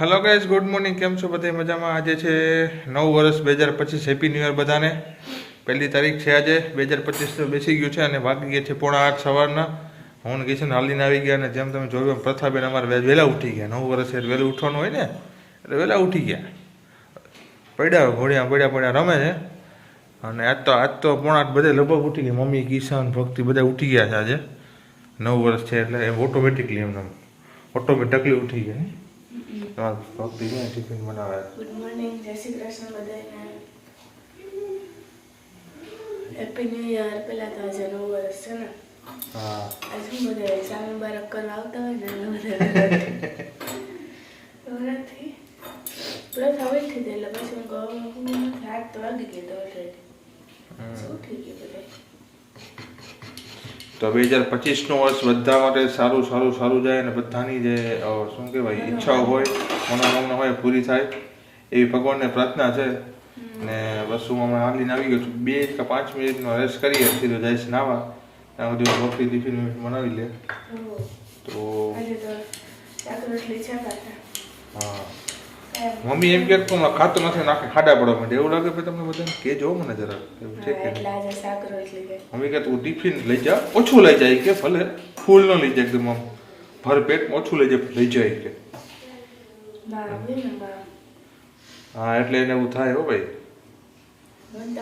Hello guys good morning કેમ છો બધા મજામાં? આજે છે નવ વર્ષ, બે હજાર પચીસ હેપી ન્યૂ યર બધાને. પહેલી તારીખ છે આજે, બે હજાર પચીસ તો બેસી ગયું છે અને વાગી ગયા છે પોણા આઠ સવારના. હું કિશન હાલીને આવી ગયા અને જેમ તમે જોયું એમ પ્રથાબેન અમારે વહેલા ઉઠી ગયા. નવ વર્ષ એટલે વહેલું ઉઠવાનું હોય ને, એટલે વહેલા ઉઠી ગયા. પડ્યા ઘોડિયા પડ્યા પડ્યા રમે છે. અને આજ તો આજ તો પોણા આઠ બધા લગભગ ઉઠી ગયા. મમ્મી, કિશન, ભક્તિ બધા ઉઠી ગયા છે આજે. નવ વર્ષ છે એટલે એમ ઓટોમેટિકલી એમને ઓટોમેટિકલી ઉઠી ગયા? તમારે ભક્તિ છે ટિફિન બનાવે ગુડ મોર્નિંગ જય શ્રી કૃષ્ણ બધાને હેપી ન્યૂ યર પહેલા તો આજે નવું વર્ષ છે ને હા આજે શું બધા સામે બારક કરવા આવતા હોય ને બધા એટલે પછી હું હું તો વાગી ગઈ તો ઓલરેડી. ઉઠી ગઈ બધા તો બે હજાર પચીસનું વર્ષ બધા માટે સારું સારું સારું જાય અને બધાની જે શું કહેવાય ઈચ્છાઓ હોય મનોકામના હોય પૂરી થાય એવી ભગવાનને પ્રાર્થના છે. ને બસ હું હમણાં હાલીને આવી ગયો છું. બે કે પાંચ મિનિટનો રેસ્ટ કરીએ સીધો જઈશ નાવા. ત્યાં સુધી બકરી ટિફિન બનાવી લે. તો રોટલી હા. મમ્મી એમ કે તું ખાતું નથી નાખે ખાડા પડવા માંડે. એવું લાગે ભાઈ તમને બધાને? કેજો મને જરા. એવું છે કે મમ્મી કે તું ટિફિન લઈ જા. ઓછું લઈ જાય કે ભલે. ફૂલ ન લઈ જાય એકદમ આમ. ભર પેટ ઓછું લઈ જાય લઈ જાય કે. હા એટલે એને એવું થાય હો ભાઈ. હું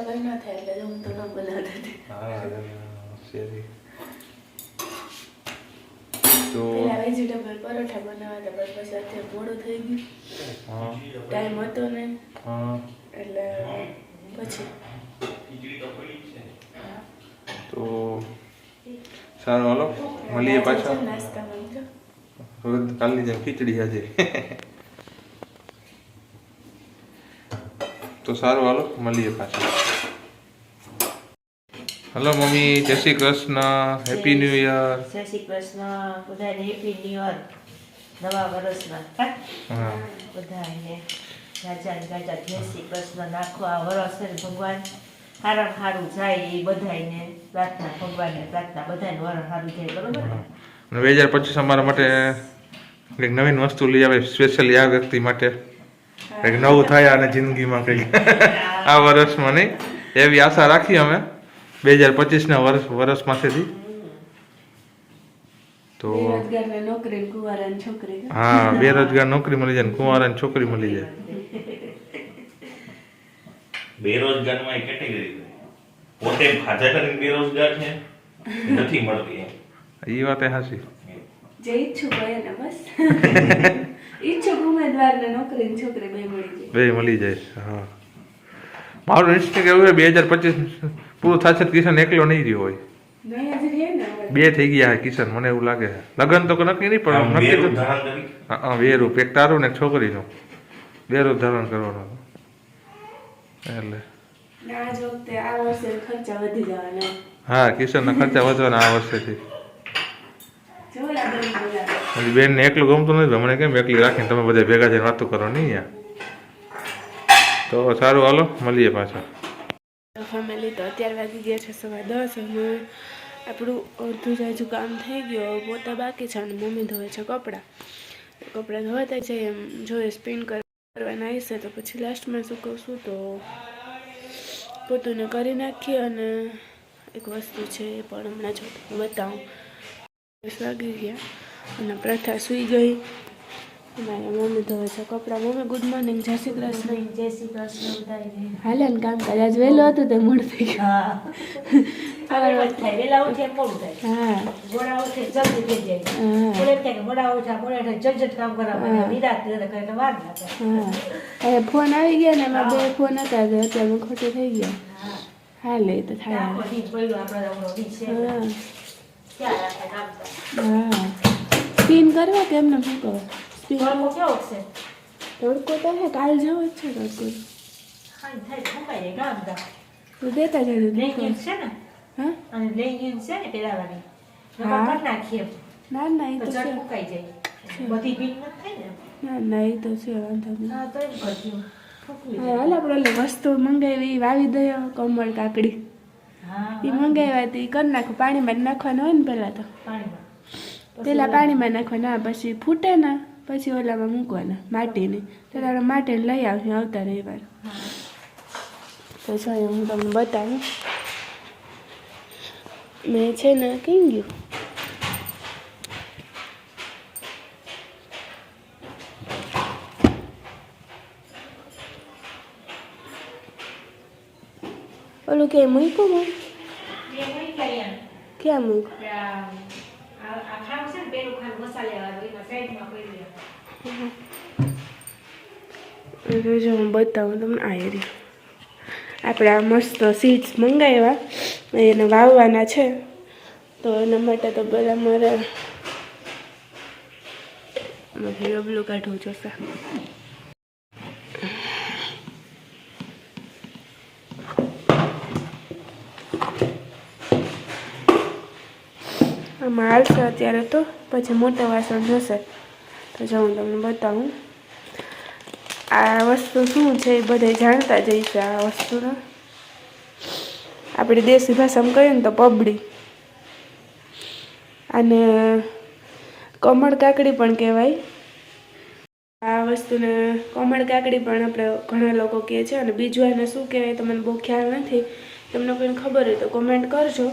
તો પેલા વેજીટેબલ પરોઠા બનાવતા પણ પછી અત્યારે મોડું થઈ ગયું. હા. ટાઈમ હતો ને. હા. એટલે પછી. તો સારું હાલો. મળીએ પાછા. કાલની જેમ ખીચડી આજે. તો સારું હાલો. મળીએ પાછા. હલો મમ્મી જય Shri Krishna happy new year જય શ્રી કૃષ્ણ બધાને હેપી ન્યુ યર નવા વર્ષના. હા? બધાને. રાજા રાજા. જય શ્રી કૃષ્ણ. નાખો આ વરસ છે ને ભગવાન. સારા સારું જાય એ બધાને પ્રાર્થના ભગવાનને પ્રાર્થના. બધાને વરસ સારું જાય બરોબર બે હજાર પચીસ અમારા માટે કંઈક નવીન વસ્તુ લઈ આવે સ્પેશિયલી આ વ્યક્તિ માટે. કંઈક નવું થાય અને જિંદગીમાં કંઈક. આ વર્ષમાં નહીં. એવી આશા રાખી અમે. બે હજાર પચીસના વર્ષ વર્ષ પાસેથી તો હા બેરોજગાર નોકરી મળી જાય ને કુંવારાની છોકરી મળી જાય. બેરોજગારમાં કેટેગરી પોતે ભાજા કરીને બેરોજગાર છે નથી મળતી એ વાત એ હાસી જે ઈચ્છુક હોય ને બસ. ઈચ્છુક ઉમેદવારને નોકરી ને છોકરી બે મળી જાય. બે મળી જાય હા. મારું ઇન્સ્ટિંગ એવું છે બે હજાર પચીસ પૂરું થશે કિશન એકલો નહીં રહ્યો હોય. ને. બે થઈ ગયા કિશન મને એવું લાગે છે. લગ્ન તો નક્કી નહીં પણ નક્કી તો હા હા બે રૂપ એક તારું ને એક છોકરીનું. બે રૂપ ધારણ કરવાનું. એટલે. ને હા કિશનના ખર્ચા વધવાના આ વર્ષેથી. બેન બની બોલા એકલું ગમતું નથી મને કેમ એકલી રાખીને તમે બધા ભેગા થઈને વાતો કરો નહીં યાર? તો સારું હાલો મળીએ પાછા. અત્યારે વાગી ગયા છે સવા દસ અને આપણું અડધું જ હજુ કામ થઈ ગયું. પોતા બાકી છે અને મમ્મી ધોવે છે કપડાં. કપડાં ધોવાતા જાય એમ. જોઈએ સ્પિન કરવાના આવશે તો પછી લાસ્ટમાં શું કહું તો પોતુને કરી નાખીએ અને એક વસ્તુ છે એ પણ હમણાં જો બતાવું. દસ વાગી ગયા. અને પ્રથા સૂઈ ગઈ. અમારા મમ્મી ધોવે છે કપડાં મમ્મી ગુડ મોર્નિંગ જય શ્રી કૃષ્ણ. જય શ્રી કૃષ્ણ હાલે ને કામ કાજ આજ વહેલો હતું તે મોડું થઈ ગયું ના ફોન આવી ગયા ને એમાં બે ફોન હતા અત્યારે ખોટું થઈ ગયા. હાલે તો થાય. હા. ક્યાં રાખે કામ થાય હા. કરવા તડકો કેવો છે? તડકો તો હે કાલ જેવો જ છે તડકો ખાઈ થાય ખંભાઈ જાય ગામ દા તો દેતા જજો લેગિંગ છે ને? હા? અને લેગિંગ છે ને પહેરાવાની. નકર કરી નાખીએ ના ના એ તો છે. મુકાઈ જાય. બધી ભીડ નથી થઈ ને? ના ના એ તો છે વાંધો નહીં. હા તો એમ કરજો. હાલ આપણે વસ્તુ મંગાવી વાવી દઈએ કમળ કાકડી. હા એ મંગાવ્યા હતી કરી નાખું પાણીમાં નાખવાનું હોય ને પહેલાં તો. પહેલાં પાણીમાં નાખવાના પછી ફૂટે ને પછી ઓલામાં મૂકવાના માટીની તો તારે માટીને લઈ આવશે આવતા રવિવાર તો ચાલો હું તમને બતાવું મેં છે ને કઈ ગયું ઓલું કે મૂક્યું હું ક્યાં મૂક્યું તો જો હું બતાવું તમને આ એરી આપણે આ મસ્ત સીડ્સ મંગાવ્યા. એને વાવવાના છે. તો એના માટે તો બધા મારે આમાંથી રબલું કાઢવું જોશે. આમાં હાલશે અત્યારે તો, પછી મોટા વાસણ જશે. તો જો હું તમને બતાવું. આ વસ્તુ શું છે એ બધા જાણતા જ હશે આ વસ્તુનો. આપણે દેશી ભાષામાં કહીએ ને તો પબડી. અને કમળ કાકડી પણ કહેવાય. આ વસ્તુને કમળ કાકડી પણ આપણે ઘણા લોકો કહે છે અને બીજું એને શું કહેવાય તમને બહુ ખ્યાલ નથી. તમને કોઈને ખબર હોય તો કોમેન્ટ કરજો.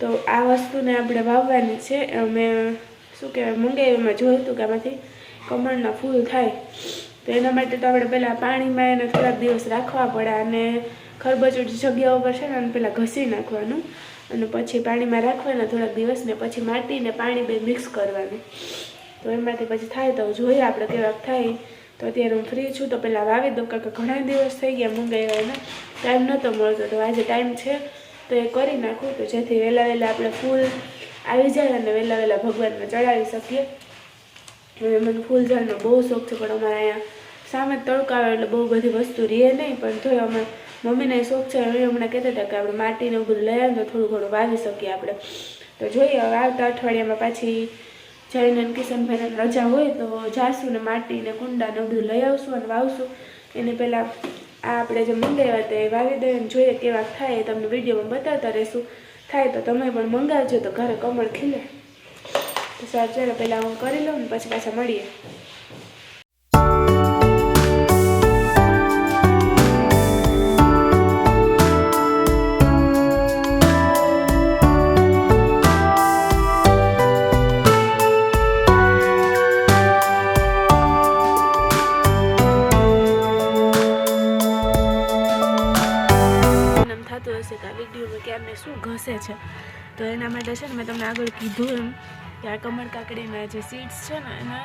તો આ વસ્તુને આપણે વાવવાની છે. અમે શું કહેવાય મંગાવી જોયું હતું કે આમાંથી કમળના ફૂલ થાય. તો એના માટે તો આપણે પહેલાં પાણીમાં એને થોડાક દિવસ રાખવા પડે અને ખરબચડ જગ્યા ઉપર છે ને પહેલાં ઘસી નાખવાનું અને પછી પાણીમાં રાખવાના થોડાક દિવસ ને પછી માટી ને પાણી બે મિક્સ કરવાનું. તો એમાંથી પછી થાય તો જોઈએ આપણે કેવાક થાય. તો અત્યારે હું ફ્રી છું તો પહેલાં વાવી દઉં કારણ કે ઘણા દિવસ થઈ ગયા મંગાવ્યા એને ટાઈમ નહોતો મળતો, તો આજે ટાઈમ છે તો એ કરી નાખું. તો જેથી વહેલા વહેલા આપણે ફૂલ આવી જાય અને વહેલા વહેલા ભગવાનને ચડાવી શકીએ. અને મને ફૂલઝાડનો બહુ શોખ છે, પણ અમારે અહીંયા સામે તડકો આવે એટલે બહુ બધી વસ્તુ રહે નહીં, પણ તોય અમે મમ્મીને શોખ છે એ હમણાં કહેતા હતા કે આપણે માટીને બધું લઈ આવે તો થોડું ઘણું વાવી શકીએ આપણે. તો જોઈએ, હવે આવતા અઠવાડિયામાં પાછી જઈને કિશનભાઈને રજા હોય તો જાશું ને માટીને કુંડા ને એવું બધું લઈ આવશું અને વાવશું. એને પહેલાં આ આપણે જે મંગાવ્યા હતા એ વાવી દઈએ જોઈએ કેવા થાય તમને વિડીયોમાં બતાવતા રહીશું. થાય તો તમે પણ મંગાવજો તો ઘરે કમળ ખીલે. તો સારું પહેલાં હું કરી લઉં ને પછી પાછા મળીએ. તો એના માટે છે ને મેં તમને આગળ કીધું એમ કે આ કમળ કાકડીના જે સીડ્સ છે ને એના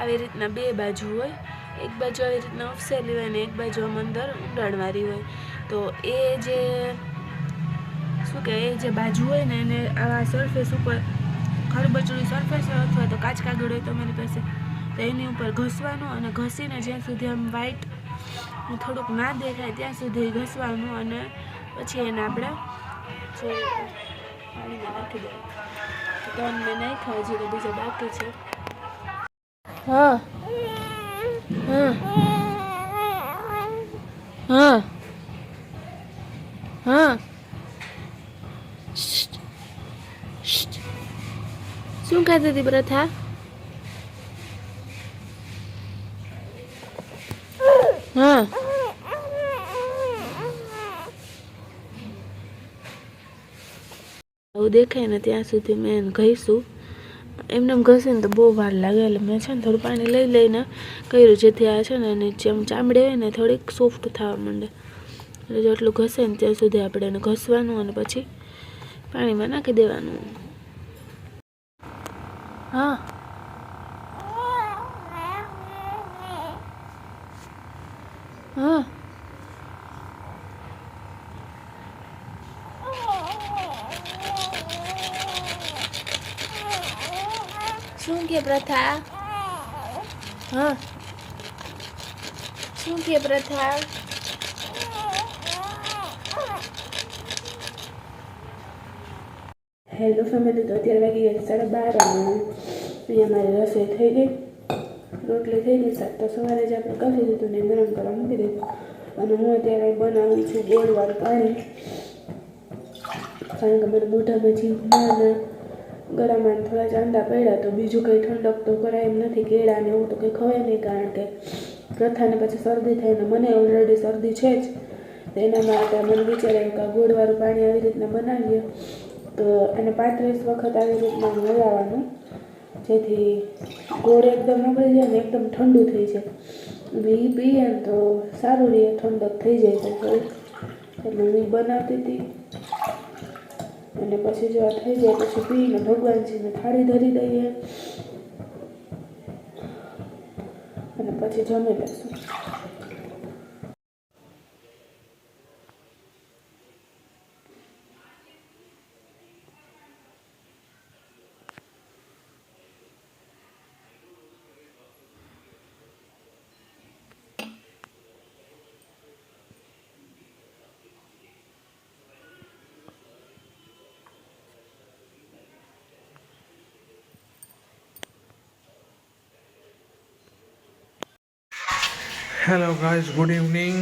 આવી રીતના બે બાજુ હોય. એક બાજુ આવી રીતના અફસેલી હોય ને એક બાજુ આમ અંદર ઊંડાણવાળી હોય. તો એ જે, શું કે એ જે બાજુ હોય ને એને આવા સરફેસ ઉપર, ખરબચડી સરફેસ અથવા તો કાચ કાગળ હોય તમારી પાસે, તો એની ઉપર ઘસવાનું અને ઘસીને જ્યાં સુધી આમ વ્હાઈટ થોડુંક ના દેખાય ત્યાં સુધી ઘસવાનું અને પછી એને આપણે છે હા હા હા. શું ખાધી હતી પ્રથા હા દેખાય ને ત્યાં સુધી મેં એને ઘઈશું એમને એમ ઘસે ને તો બહુ વાર લાગે. એટલે મેં છે ને થોડું પાણી લઈ લઈને કર્યું, જેથી આ છે ને એની જેમ ચામડી હોય ને થોડીક સોફ્ટ થવા માંડે. એટલે જેટલું ઘસે ને ત્યાં સુધી આપણે એને ઘસવાનું અને પછી પાણીમાં નાખી દેવાનું. હા. હા. શું કે પ્રથા? હા. શું કે પ્રથા? હેલો ફેમિલી તો અત્યારે વાગી ગયા સાડા બાર અહીંયા મારી રસોઈ થઈ ગઈ. રોટલી થઈ ગઈ, શાક તો સવારે જ આપણે કરી દીધું ને ગરમ કરવા મૂકી દીધું. અને હું અત્યારે બનાવું છું ગોળવાળું પાણી. કારણ કે મને મોઢામાં જીવ ના ગળામાં થોડા ચાંદા પડ્યા તો બીજું કંઈ ઠંડક તો કરાય એમ નથી, કેળા ને એવું તો કંઈ ખવાય નહીં કારણ કે પ્રથાને પછી શરદી થાય ને મને ઓલરેડી શરદી છે જ. તો એના માટે મને વિચારાયું કે ગોળવાળું પાણી આવી રીતના બનાવીએ. તો એને પાંત્રીસ વખત આવી રીતના હલાવવાનું જેથી ગોળ એકદમ ઓગળી જાય ને એકદમ ઠંડુ થઈ જાય. એ પીએ તો સારું રહે, ઠંડક થઈ જાય તો એટલે હું બનાવતી હતી. અને પછી જો આ થઈ જાય, પછી પીને ભગવાનજીને થાળી ધરી દઈએ. અને પછી જમી લઈશું. હેલો ગાઈઝ ગુડ ઇવનિંગ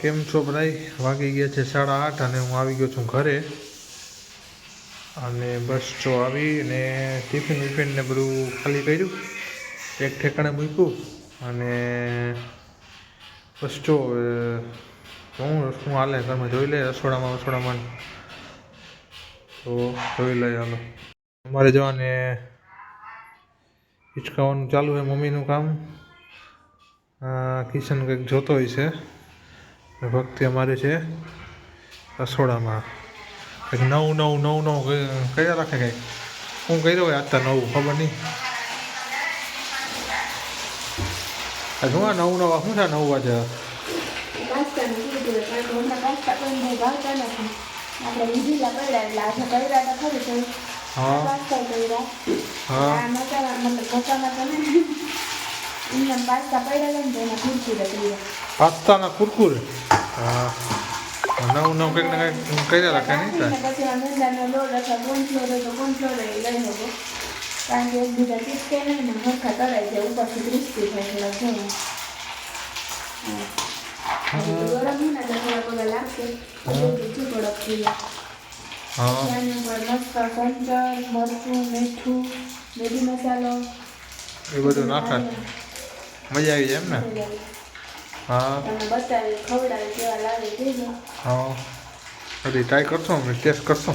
કેમ છો બધાય? વાગી ગયા છે સાડા આઠ અને હું આવી ગયો છું ઘરે. અને બસ જો આવી અને ટિફિન વિફિન ને બધું ખાલી કર્યું. એક ઠેકાણે મૂક્યું અને બસ જો હું શું હાલે, તમે જોઈ લે, રસોડામાં રસોડામાં તો જોઈ લઈએ હાલો. અમારે જવાને હિચકાવાનું ચાલુ છે મમ્મીનું કામ. કિશન કંઈક જોતો હોય છે. ભક્તિ અમારે છે રસોડામાં. કંઈક નવું નવું નવું નવું કયા કર્યા રાખે કંઈક? શું કર્યો હોય આજ નવું ખબર નહીં. શું આ નવું નવા શું છે નવું આજે? હા. હા. આ મસાલા મતલબ મસાલા તો નહીં એમને પાસ્તા પડ્યા ને તો એના કુરકુરે કર્યા પાસ્તાના કુરકુરે હા નવું નવું કંઈક ને કંઈક કર્યા રાખે નહીં અને થાય પછી આ મેંદાનો લોટ અથવા કોર્નફ્લોર હોય તો કોર્નફ્લોર એ લઈ શકો કારણ કે એકબીજા ચીપકે નહીં ને હરખા તળાઈ જાય ઉપરથી ક્રિસ્પી થાય એટલે જો હા ગરમ હોય ને એટલે થોડા થોડા લાગશે એટલે બીજું થોડોક થઈ જાય હા ત્યાંની ઉપર મસ્ત સંચર મરચું મીઠું મેગી મસાલો એ બધું નાખે મજા આવી જાય એમ ને હા તમને બતાવી ખવડાવી કેવા લાગે તે જો હા બધી ટ્રાય કરશો અમે ટેસ્ટ કરશો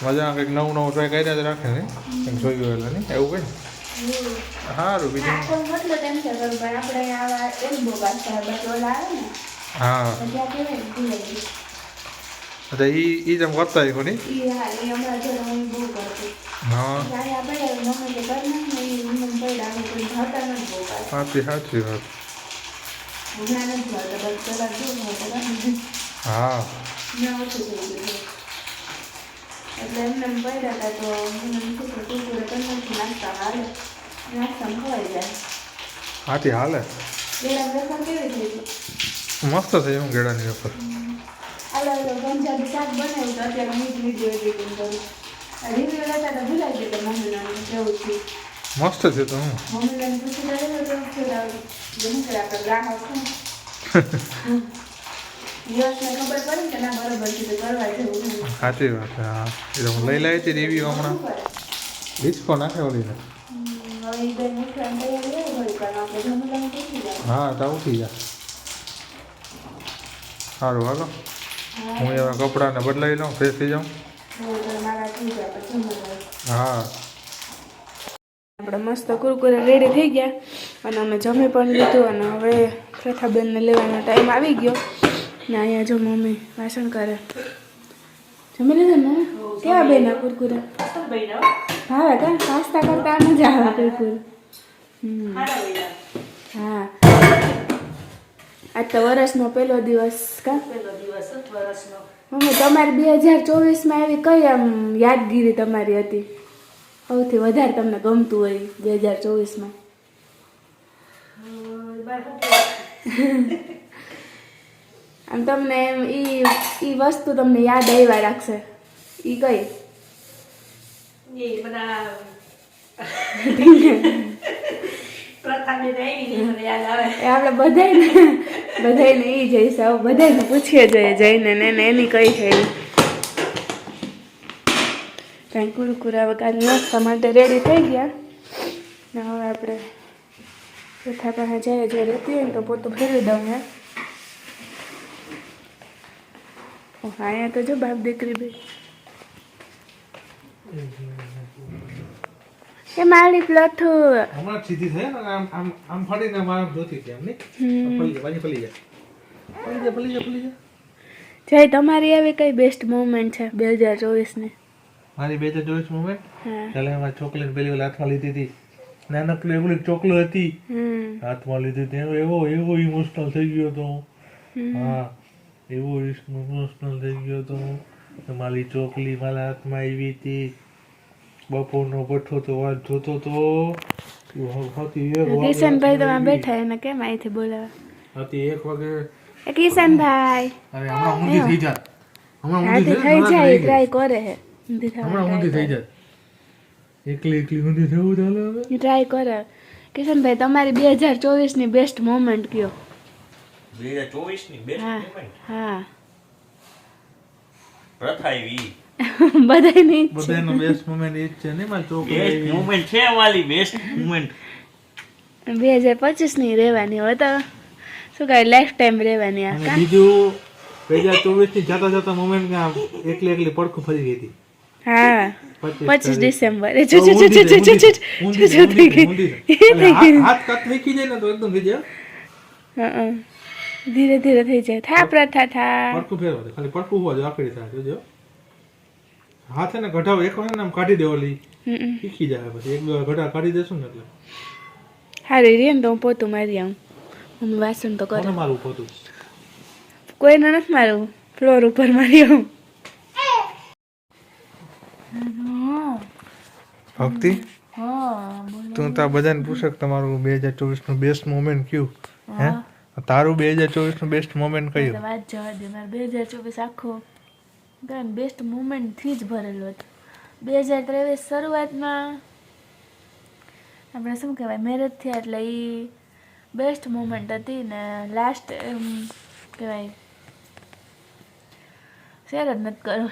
મજા કંઈક નવું નવું ટ્રાય કર્યા જ રાખે ને કંઈક જોઈ ગયો એટલે નહીં એવું કંઈ સારું બીજું આખો મતલબ એમ છે કે ભાઈ આપણે આવા એલ્બો પાસ્તા બધો ઓલા આવે ને હા તો ત્યાં કહેવાય ને ભૂલાઈ એટલે એ એ જેમ કરતા હોય કોની સાચી સાચી વાત. હા. એટલે એમને એમ પડ્યા હતા તો મને કુરકુરે કરી નાસ્તા હાલે. હાથી હાલે પેલા વેફર કેવી થઈ મસ્ત થઈ હું ગેડાની વેફર. અલગ અલગ પંજાબી શાક બનાવ્યું અત્યારે મીઠ જ વીડિયો એડિટિંગ મસ્ત છે તો હું. સાચી વાત છે હા. એટલે હું લઈ લાવી હતી એવી હમણાં. ડિસ્કો નાખે ઓલીને હા તો ઉઠી જા. સારું હાલો. હું એવા કપડાને બદલાવી લઉં ફ્રેશ થઈ જાઉં. હા. આપણે મસ્ત કુરકુરે રેડી થઈ ગયા અને અમે જમી પણ લીધું અને હવે પ્રથાબેનને લેવાનો ટાઈમ આવી ગયો. ને અહીંયા જો મમ્મી વાસણ કરે. જમી લીધું ને? કેવા બેન કુરકુરે? ભાવે કા? પાસ્તા કરતા મજા આવે કુરકુરે. હમ. હા. આજ તો વરસનો પહેલો દિવસ કા? પહેલો દિવસ વરસનો. મમ્મી તમારી બે હજાર ચોવીસમાં એવી કઈ આમ યાદગીરી તમારી હતી? સૌથી વધારે તમને ગમતું હોય બે હજાર ચોવીસમાં? આમ તમને એમ ઈ ઈ વસ્તુ તમને યાદ આવ્યા રાખશે. ઈ કઈ? બધા આપણે બધાને બધાને એ જઈશ હવે બધાને પૂછીએ જોઈએ જઈને ને એને એની કઈ છે. કાંઈ કુરકુરા વગર નાસ્તા માટે રેડી થઈ ગયા. ને હવે આપણે ચોથા પાસે જઈએ જો રહેતી હોય ને તો પોતું ફેરવી દઉં હે. અહીંયા તો જો બાપ દીકરી બે એ મારી પ્લથુ હમણાં સીધી થઈ ને આમ આમ આમ ફરીને મારા જોતી હતી એમની પલી જાય પાછી પલી જાય. પલી જાય પલી જાય પલી જાય. જય તમારી આવી કઈ બેસ્ટ મોમેન્ટ છે બે હજાર ચોવીસની? મારી બે હજાર ચોવીસ મોમેન્ટ ચાલે એમાં ચોકલેટ પેલી વાર હાથમાં લીધી હતી. નાનકડી એવડી ચોકલેટ હતી. હાથમાં લીધી હતી. એવો એવો એવો ઇમોશનલ થઈ ગયો હતો હું. હા એવો ઇમોશનલ થઈ ગયો હતો મારી ચોકલી મારા હાથમાં આવી હતી. બપોરનો પઠ્ઠો તો વાત જોતો તો કિશનભાઈ તો આ બેઠા એને કેમ અહીંથી બોલાવે? હતી એક વાગે એ કિશનભાઈ. અરે હમણાં ઊંધી થઈ જાત. હમણાં ઊંધી થઈ થઈ જાય જાય ટ્રાય કરે હે. હમણાં ઊંધી થઈ જાય જાત. એકલી એકલી ઊંધી થવું ચાલે હવે. ટ્રાય કરે. કિશનભાઈ તમારી બે હજાર ચોવીસની બેસ્ટ મોમેન્ટ કયો? બે હજાર ચોવીસની બેસ્ટ હા મોમેન્ટ હા. પ્રથા એવી. બધાની બધાનો બેસ્ટ મોમેન્ટ એ જ છે ને મારી બેસ્ટ મોમેન્ટ છે વાલી બેસ્ટ મોમેન્ટ બે હજાર પચીસની રહેવાની હોય તો શું કહે લાઈફ ટાઈમ રહેવાની આ બીજું બે હજાર ચોવીસની જતા જતા મોમેન્ટ કે એકલી એકલી પડખું ફરી ગઈ હતી. હા પચીસ પચીસ તારીખ. ડિસેમ્બર. એ જો જો જો જો જો જો જો જો થઈ થઈ, ગઈ. ઊંધી થઈ. એ થઈ ગઈ. એટલે હાથ હાથ કાત વેચી જાય ને તો એકદમ થઈ જાય. હા ધીરે ધીરે થઈ જાય. થા પ્રથા થા. પડખું ફેરવા દે. ખાલી પડખું હોવા જો આકડી થાય. જોજો. હાથ ને ઘટાવ એક વાર આમ કાઢી દે ઓલી શીખી જાય પછી. એક બે વાર ઘટા કાઢી દેશું ને એટલે. હારી રે ને તો હું પોતું મારી આવું હું વાસણ તો કરું. મારું પોતું? કોઈને નથી મારું ફ્લોર ઉપર મારી આવું. ભક્તિ? તું તો બધાને પૂછક તમારું બે હજાર ચોવીસનું બેસ્ટ મોમેન્ટ કયું? હે? તારું બે હજાર ચોવીસનું બેસ્ટ મોમેન્ટ કયું વાત જવા દે. મારું બે હજાર ચોવીસ આખો કારણ બેસ્ટ મુમેન્ટથી જ ભરેલો હતો. બે હજાર ત્રેવીસ શરૂઆતમાં આપણે શું કહેવાય મેરેજ થયા એટલે એ બેસ્ટ મુમેન્ટ હતી ને લાસ્ટ એમ કહેવાય શેર જ નથી કરો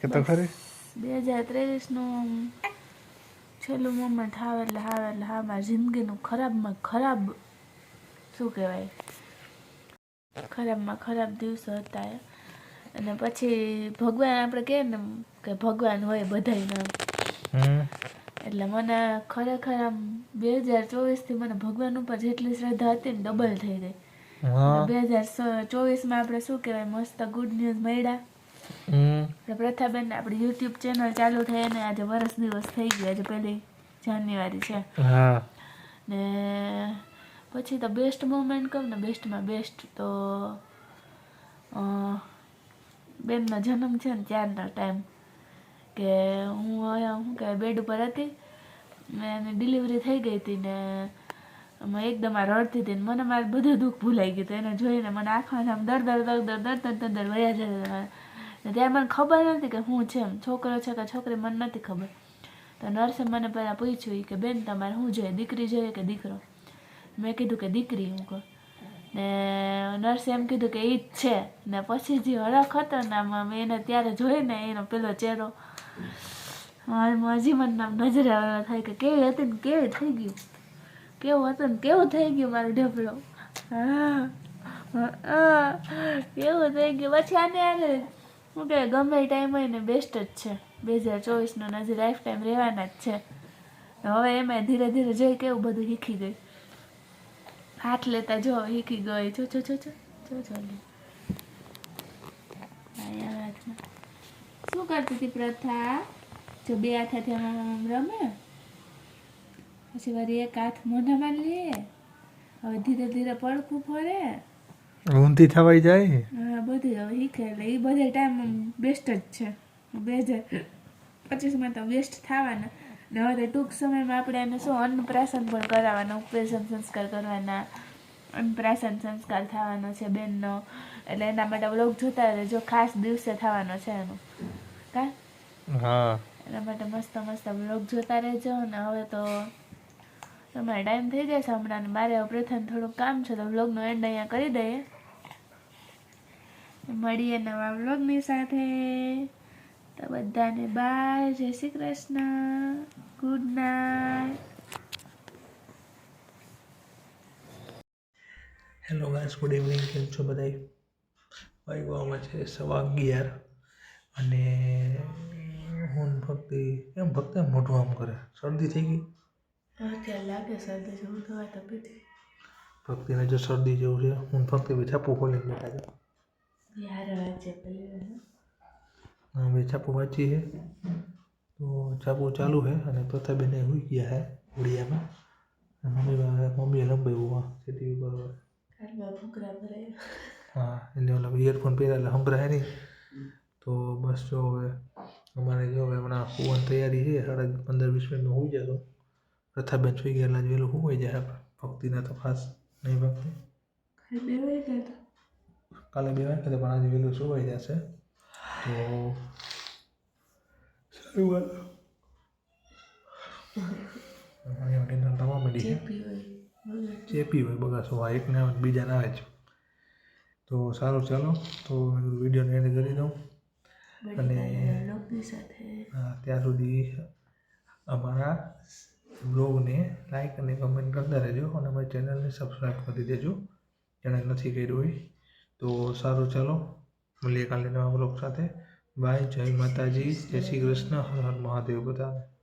કે તો ખરી? બે હજાર ત્રેવીસનું છેલ્લું મોમેન્ટ હાવે એટલે હાવે એટલે હા મારી જિંદગીનું ખરાબમાં ખરાબ શું કહેવાય ખરાબમાં ખરાબ દિવસો હતા. અને પછી ભગવાન આપણે કહે ને કે ભગવાન હોય બધાયના. હમ. એટલે મને ખરેખર આમ બે હજાર ચોવીસથી મને ભગવાન ઉપર જેટલી શ્રદ્ધા હતી ને ડબલ થઈ ગઈ. બે હજાર ચોવીસમાં આપણે શું કહેવાય મસ્ત ગુડ ન્યૂઝ મળ્યા. પ્રથાબેન ને પ્રથાબેન આપણી યુટ્યુબ ચેનલ ચાલુ થઈ અને આજે વરસ દિવસ થઈ ગયો આજે પહેલી જાન્યુઆરી છે. ને પછી તો બેસ્ટ મોમેન્ટ કહું ને બેસ્ટમાં બેસ્ટ તો બેનનો જન્મ છે ને ત્યારનો ટાઈમ કે હું શું કહેવાય બેડ ઉપર હતી એની ડિલિવરી થઈ ગઈ હતી ને એકદમ આ રડતી હતી મને મારું બધું દુઃખ ભૂલાઈ ગયું હતું. એને જોઈને મને આંખમાં આમ દર દર દર દર દર દર દર વયા જતા ત્યારે મને ખબર નથી કે હું છે એમ. છોકરો છે કે છોકરી મને નથી ખબર. તો નર્સે મને પહેલાં પૂછ્યું કે બેન તમારે શું જોઈએ? દીકરી જોઈએ કે દીકરો? મેં કીધું કે દીકરી હું કહું. ને નર્સે એમ કીધું કે એ જ છે. ને પછી જે હરખ હતો ને આમાં મેં એને ત્યારે જોઈને એનો પેલો ચહેરો હજી મને આમ નજરે આવવા થાય કે કેવી હતી ને કેવી થઈ ગયું. કેવું હતું ને કેવું થઈ ગયું મારો ઢેફલો હા કેવું થઈ ગયું? પછી આને આને શું કે ગમે ટાઈમ હોય ને બેસ્ટ જ છે. બે હજાર ચોવીસનો નજર લાઈફ ટાઈમ રહેવાના જ છે. હવે એમાં ધીરે ધીરે જોઈ કેવું બધું શીખી ગઈ હાથ લેતા જો હીકી ગઈ. જો જો જો જો જો જો. શું કરતી હતી પ્રથા? જો બે હાથાથી આમ રમે પછી વારી એક હાથ મોઢામાં લે. હવે ધીરે ધીરે પડખું ફરે. ઊંધી થવાઈ જાય? હા બધું હવે શીખે એટલે એ બધા ટાઈમ બેસ્ટ જ છે. બે હજાર પચીસમાં તો બેસ્ટ થવાના. ને હવે ટૂંક સમયમાં આપણે એને શું અન્નપ્રાશન પણ કરાવવાનો ઉપવેશન સંસ્કાર કરવાના. અન્નપ્રાશન સંસ્કાર થવાનો છે બેનનો. એટલે એના માટે બ્લોગ જોતા રહેજો. ખાસ દિવસે થવાનો છે એનો. કા? હા. એના માટે મસ્ત મસ્ત વ્લોગ જોતા રહેજો અને હવે તો તમારે ટાઈમ થઈ જશે હમણાં મારે પ્રથમ થોડુંક કામ છે તો બ્લોગનો એન્ડ અહીંયા કરી દઈએ. મળીએ નવા બ્લોગની સાથે. તો બધાને બાય. જય Shri Krishna. Good night hello guys good evening કેમ છો બધાય? વાગવામાં છે સવા અગિયાર અને હું ભક્તિ એમ ભક્તિ મોઢું આમ કરે. શરદી થઈ ગઈ? લાગે શરદી જેવું થવા તબિયત? ભક્તિને જો શરદી જેવું છે હું ભક્તિ બી છાપું ખોલીને બેઠા છે. યાર છે અમે છાપું વાંચી છે તો છાપું ચાલુ છે અને પ્રથાબેન હુઈ ગયા હે ઘોડિયામાં મમ્મી મમ્મીએ લંબાવ્યું કારમાં ભૂકરા હા એને ઓલા ઇયરફોન પહેર્યા એટલે સંભળાય નહીં તો બસ જો હવે અમારે જો હવે હમણાં હોવાની તૈયારી છે સાડા પંદર વીસ મિનિટમાં હોઈ જશો પ્રથાબેન સુઈ ગયા એટલે વહેલું હોઈ જાય ભક્તિના તો ખાસ નહીં ભક્તિ કાલે બે વાગે પણ આજે વહેલું સુવાઈ જશે તો સારું વાત અહીંયા થવા માંડી છે ચેપી હોય બગાસો. આ એકને આવે ને આવે છે તો સારું ચાલો. તો વિડીયોને એન્ડ કરી દઉં. અને હા, ત્યાં સુધી અમારા બ્લોગને લાઈક અને કમેન્ટ કરતા રહેજો અને અમારી ચેનલને સબસ્ક્રાઈબ કરી દેજો. જેણે નથી કર્યું હોય. તો સારું ચાલો. મળીએ કાલે નવા બ્લોગ સાથે બાય, જય માતાજી. જય શ્રી કૃષ્ણ. હર હર મહાદેવ. બધાને.